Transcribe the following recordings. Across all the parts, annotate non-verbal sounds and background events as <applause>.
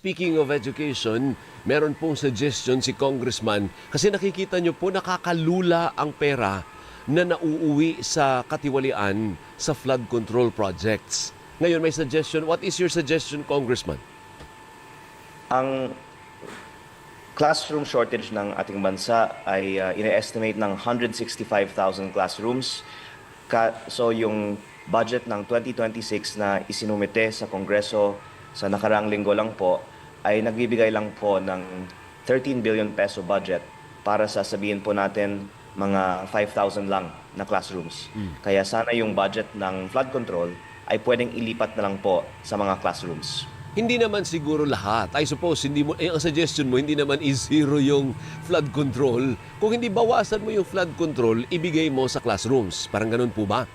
speaking of education, meron pong suggestion si Congressman kasi nakikita nyo po nakakalula ang pera na nauuwi sa katiwalian sa flood control projects. Ngayon may suggestion. What is your suggestion, Congressman? Ang classroom shortage ng ating bansa ay uh, ina-estimate ng 165,000 classrooms. Ka- so yung budget ng 2026 na isinumite sa Kongreso sa nakaraang linggo lang po ay nagbibigay lang po ng 13 billion peso budget para sa sabihin po natin mga 5,000 lang na classrooms. Kaya sana yung budget ng flood control ay pwedeng ilipat na lang po sa mga classrooms. Hindi naman siguro lahat. I suppose, hindi mo, eh, ang suggestion mo, hindi naman is zero yung flood control. Kung hindi bawasan mo yung flood control, ibigay mo sa classrooms. Parang ganun po ba?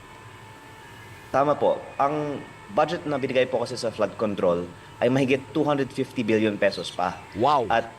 Tama po. Ang budget na binigay po kasi sa flood control ay mahigit 250 billion pesos pa. Wow! At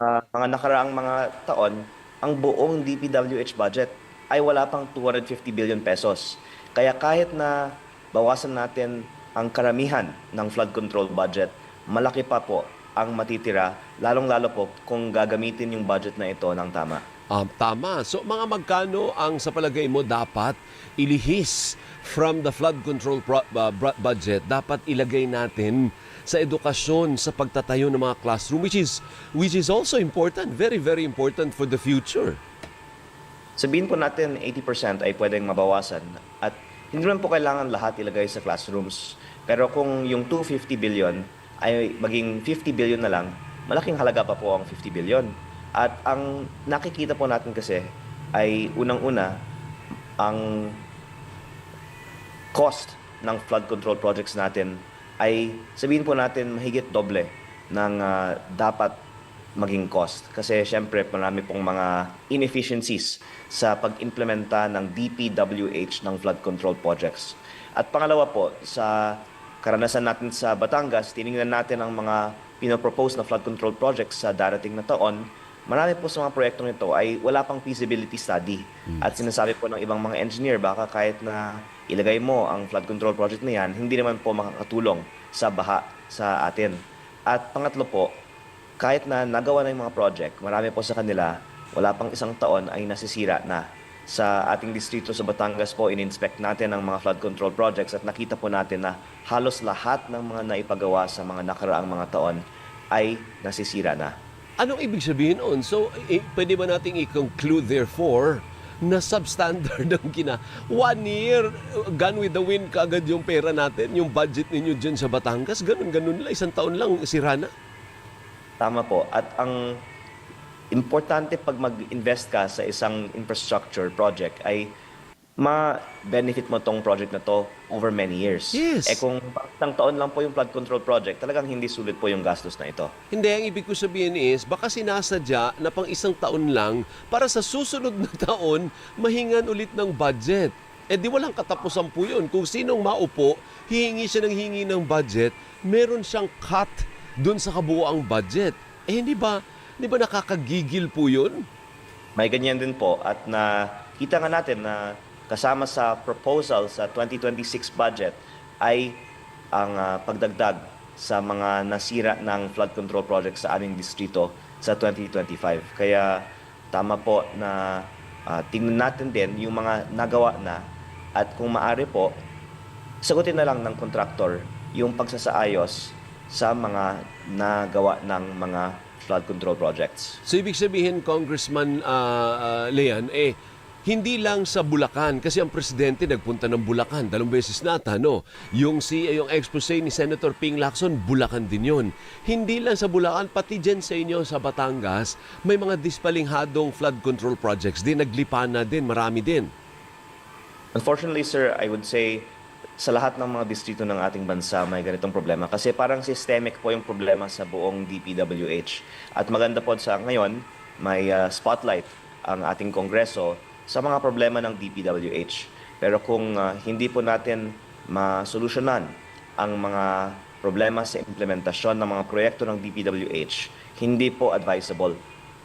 ah, mga nakaraang mga taon, ang buong DPWH budget ay wala pang 250 billion pesos. Kaya kahit na bawasan natin ang karamihan ng flood control budget, malaki pa po ang matitira, lalong-lalo po kung gagamitin yung budget na ito ng tama. Um, tama. So mga magkano ang sa palagay mo dapat ilihis from the flood control pro- uh, budget dapat ilagay natin sa edukasyon sa pagtatayo ng mga classroom which is which is also important very very important for the future Sabihin po natin 80% ay pwedeng mabawasan at hindi naman po kailangan lahat ilagay sa classrooms. Pero kung yung 250 billion ay maging 50 billion na lang, malaking halaga pa po ang 50 billion. At ang nakikita po natin kasi ay unang-una ang cost ng flood control projects natin ay sabihin po natin mahigit doble ng ah, dapat maging cost. Kasi syempre marami pong mga inefficiencies sa pag-implementa ng DPWH ng flood control projects. At pangalawa po, sa karanasan natin sa Batangas, tiningnan natin ang mga pinopropose na flood control projects sa darating na taon. Marami po sa mga proyektong ito ay wala pang feasibility study. At sinasabi po ng ibang mga engineer, baka kahit na ilagay mo ang flood control project na yan, hindi naman po makakatulong sa baha sa atin. At pangatlo po, kahit na nagawa na yung mga project, marami po sa kanila, wala pang isang taon ay nasisira na. Sa ating distrito sa Batangas po, in-inspect natin ang mga flood control projects at nakita po natin na halos lahat ng mga naipagawa sa mga nakaraang mga taon ay nasisira na. Anong ibig sabihin noon so eh, pwede ba nating i-conclude therefore na substandard <laughs> ang kina one year gone with the wind kaagad yung pera natin yung budget ninyo dyan sa Batangas? Ganun ganun lang. Isang taon lang sira na. Tama po. At ang importante pag mag-invest ka sa isang infrastructure project ay ma-benefit mo tong project na to over many years. Yes. Eh kung isang taon lang po yung flood control project, talagang hindi sulit po yung gastos na ito. Hindi, ang ibig ko sabihin is, baka sinasadya na pang isang taon lang para sa susunod na <laughs> taon, mahingan ulit ng budget. Eh di walang katapusan po yun. Kung sinong maupo, hihingi siya ng hingi ng budget, meron siyang cut dun sa kabuoang budget. Eh hindi ba, hindi ba nakakagigil po yun? May ganyan din po at na kita nga natin na kasama sa proposal sa 2026 budget ay ang ah, pagdagdag sa mga nasira ng flood control project sa aming distrito sa 2025. Kaya tama po na ah, tingnan natin din yung mga nagawa na at kung maari po, sagutin na lang ng kontraktor yung pagsasaayos sa mga nagawa ng mga flood control projects. So ibig sabihin, Congressman ah, ah, Leon, eh, hindi lang sa Bulacan kasi ang presidente nagpunta ng Bulacan dalawang beses na ata, no? Yung si yung expose ni Senator Ping Lacson, Bulacan din 'yon. Hindi lang sa Bulacan pati diyan sa inyo sa Batangas, may mga dispalinghadong flood control projects din naglipa na din, marami din. Unfortunately, sir, I would say sa lahat ng mga distrito ng ating bansa may ganitong problema kasi parang systemic po yung problema sa buong DPWH. At maganda po sa ngayon, may uh, spotlight ang ating kongreso sa mga problema ng DPWH. Pero kung uh, hindi po natin masolusyonan ang mga problema sa implementasyon ng mga proyekto ng DPWH, hindi po advisable,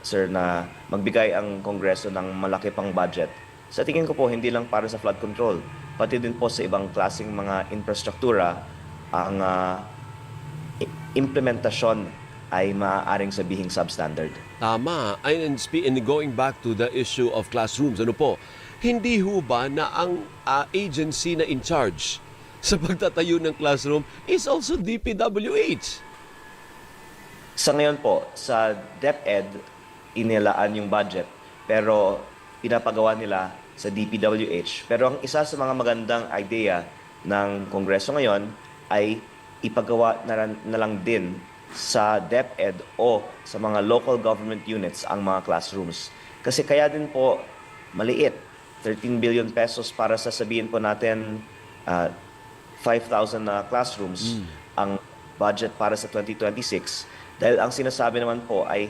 sir, na magbigay ang kongreso ng malaki pang budget sa tingin ko po, hindi lang para sa flood control, pati din po sa ibang klaseng mga infrastruktura, ang i- implementasyon ay maaaring sabihing substandard. Tama. And, and, going back to the issue of classrooms, ano po, hindi ho ba na ang ah, agency na in charge <laughs> sa pagtatayo ng classroom is also DPWH? Sa ngayon po, sa DepEd, inilaan yung budget pero pinapagawa nila sa DPWH. Pero ang isa sa mga magandang idea ng Kongreso ngayon ay ipagawa na, na lang din sa DepEd o sa mga local government units ang mga classrooms. Kasi kaya din po maliit, 13 billion pesos para sa sabihin po natin ah, 5,000 na classrooms ang budget para sa 2026 dahil ang sinasabi naman po ay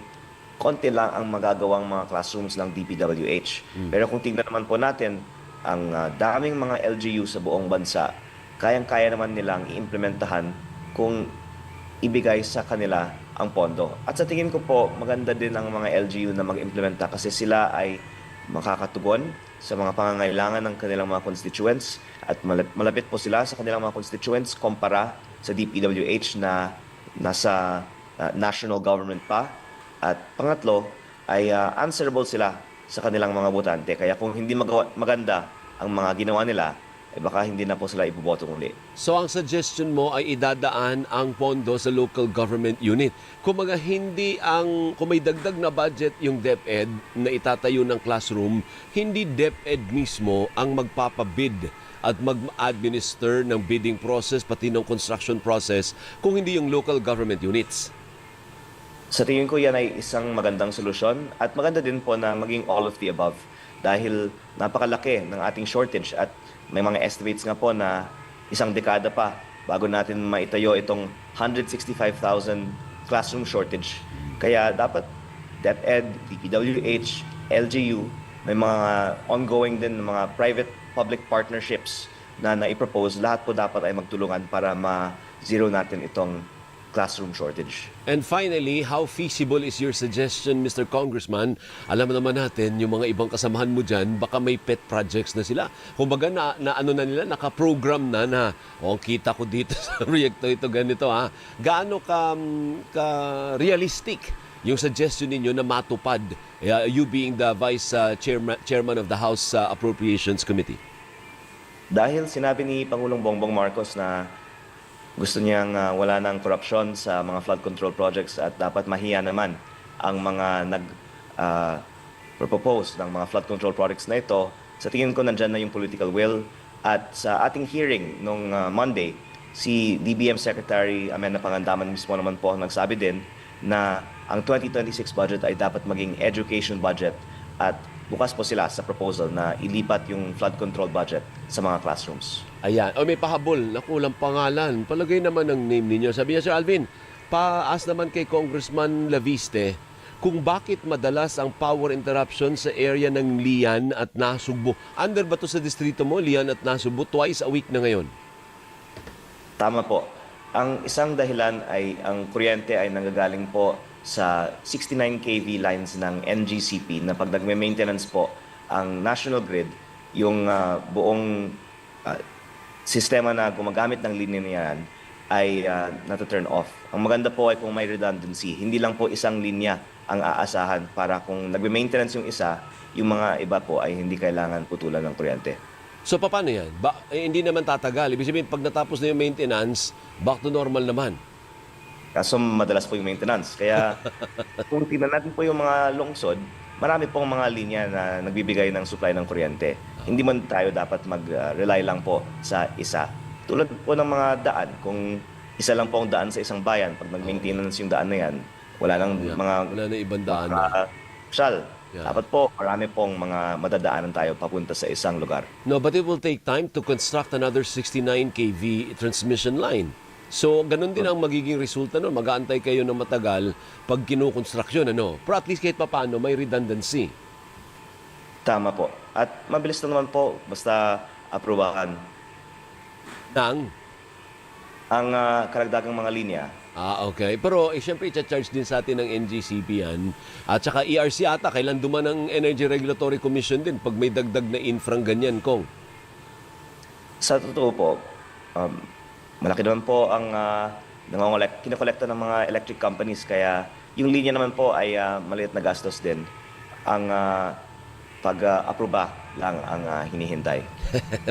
konti lang ang magagawang mga classrooms ng DPWH. Pero kung tingnan naman po natin ang ah, daming mga LGU sa buong bansa, kayang-kaya naman nilang iimplementahan kung ibigay sa kanila ang pondo. At sa tingin ko po, maganda din ang mga LGU na mag-implementa kasi sila ay makakatugon sa mga pangangailangan ng kanilang mga constituents at malap- malapit po sila sa kanilang mga constituents kumpara sa DPWH na nasa uh, national government pa. At pangatlo, ay uh, answerable sila sa kanilang mga botante. Kaya kung hindi magawa, maganda ang mga ginawa nila, eh baka hindi na po sila iboboto muli. So ang suggestion mo ay idadaan ang pondo sa local government unit. Kung mga hindi ang, kung may dagdag na budget yung DepEd na itatayo ng classroom, hindi DepEd mismo ang magpapabid at mag-administer ng bidding process pati ng construction process kung hindi yung local government units. Sa tingin ko yan ay isang magandang solusyon at maganda din po na maging all of the above dahil napakalaki ng ating shortage at may mga estimates nga po na isang dekada pa bago natin maitayo itong 165,000 classroom shortage. Kaya dapat DepEd, DPWH, LGU, may mga ongoing din mga private-public partnerships na naipropose. Lahat po dapat ay magtulungan para ma-zero natin itong classroom shortage. And finally, how feasible is your suggestion, Mr. Congressman? Alam naman natin, yung mga ibang kasamahan mo dyan, baka may pet projects na sila. Kumbaga, na, na ano na nila, nakaprogram na na, oh, kita ko dito <laughs> sa proyekto ito, ganito ha. Gaano ka, mm, ka realistic yung suggestion ninyo na matupad, uh, you being the Vice uh, chairman, chairman of the House uh, Appropriations Committee? Dahil sinabi ni Pangulong Bongbong Marcos na gusto niyang ah, wala ng korupsyon sa mga flood control projects at dapat mahiya naman ang mga nag ah, propose ng mga flood control projects na ito. Sa tingin ko nandyan na yung political will at sa ating hearing nung ah, Monday, si DBM Secretary Amanda Pangandaman mismo naman po nagsabi din na ang 2026 budget ay dapat maging education budget at bukas po sila sa proposal na ilipat yung flood control budget sa mga classrooms. Ayan. O may pahabol, nakulang pangalan. Palagay naman ang name ninyo. Sabi niya, Sir Alvin, paas naman kay Congressman Laviste kung bakit madalas ang power interruption sa area ng Lian at Nasugbo. Under ba to sa distrito mo, Lian at Nasugbo? Twice a week na ngayon. Tama po. Ang isang dahilan ay ang kuryente ay nanggagaling po sa 69 kV lines ng NGCP na pag nagme-maintenance po ang national grid, yung ah, buong ah, sistema na gumagamit ng linya na yan ay uh, turn off. Ang maganda po ay kung may redundancy. Hindi lang po isang linya ang aasahan para kung nagme-maintenance yung isa, yung mga iba po ay hindi kailangan putulan ng kuryente. So paano yan? Ba, eh, hindi naman tatagal. Ibig sabihin, pag natapos na yung maintenance, back to normal naman. Kaso madalas po yung maintenance. Kaya <laughs> kung tingnan natin po yung mga lungsod, marami pong mga linya na nagbibigay ng supply ng kuryente. Hindi man tayo dapat mag-rely lang po sa isa. Tulad po ng mga daan, kung isa lang po ang daan sa isang bayan, pag nag-maintenance yung daan na yan, wala nang Yeah, mga wala na ibang daan uh. Yeah. Dapat po, marami pong mga madadaanan tayo papunta sa isang lugar. No, but it will take time to construct another 69 kV transmission line. So, ganun din ang magiging resulta nun. Mag-aantay kayo ng matagal pag kinukonstruksyon, ano? Pero at least kahit papano, may redundancy. Tama po. At mabilis lang naman po, basta aprobahan Nang, ang ah, karagdagang mga linya ah, okay. Pero, eh, syempre, i-charge din sa atin ng NGCP yan. At saka ERC ata, kailan duman ng Energy Regulatory Commission din pag may dagdag na infrang ganyan, Kong. Sa totoo po, um, malaki naman po ang ah, nangongolek, kinokolekta ng mga electric companies. Kaya yung linya naman po ay ah, maliit na gastos din. Ang ah, pag-aproba lang ang ah, hinihintay. <laughs>